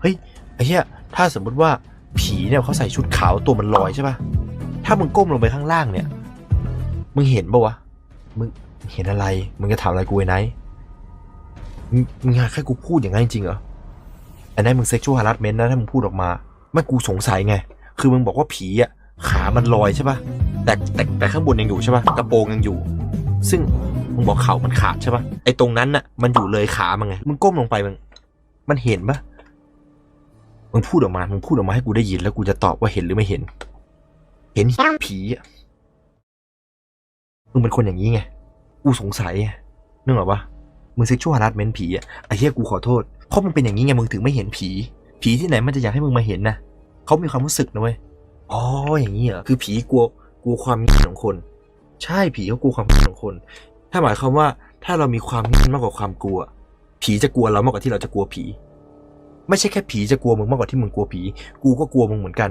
เฮ้ยไอ้เหี้ยถ้าสมมติว่าผีเนี่ยเขาใส่ชุดขาวตัวมันลอยใช่ปะถ้ามึงก้มลงไปข้างล่างเนี่ย มึงเห็นปะวะ มึงเห็นอะไร มึงจะถามอะไรกูไอ้ไนมึงมึงอยากให้กูพูดอย่างนั้นจริงเหรอไอ้ไนมึงเซ็กชวลฮาร์ดเมนต์นะถ้ามึงพูดออกมาไม่กูสงสัยไง คือมึงบอกว่าผีอะขามันลอยใช่ปะแต่แต่แต่ข้างบนยังอยู่ใช่ปะกระโปรงยังอยู่ ซึ่งมึงบอกเข่ามันขาดใช่ปะไอ้ตรงนั้นน่ะมันอยู่เลยขามันไง มึงก้มลงไปมันมันเห็นปะ มึงพูดออกมา มึงพูดออกมาให้กูได้ยินแล้วกูจะตอบว่าเห็นหรือไม่เห็น เห็นผีอะมึงเป็นคนอย่างนี้ไง กูสงสัยนึกออกปะมึงเซ็กชวลฮาร์ดเมนผีอะไอ้เหี้ยกูขอโทษ เพราะมึงเป็นอย่างนี้ไงมึงถึงไม่เห็นผี ผีที่ไหนมันจะอยากให้มึงมาเห็นนะเขามีความรู้สึกนะเว้ย อ๋ออย่างนี้เหรอ คือผีกลัวกลัวความเงียบของคน ใช่ผีเขากลัวความเงียบของคน ถ้าหมายความว่าถ้าเรามีความเงียบมากกว่าความกลัว ผีจะกลัวเรามากกว่าที่เราจะกลัวผี ไม่ใช่แค่ผีจะกลัวมึงมากกว่าที่มึงกลัวผี กูก็กลัวมึงเหมือนกัน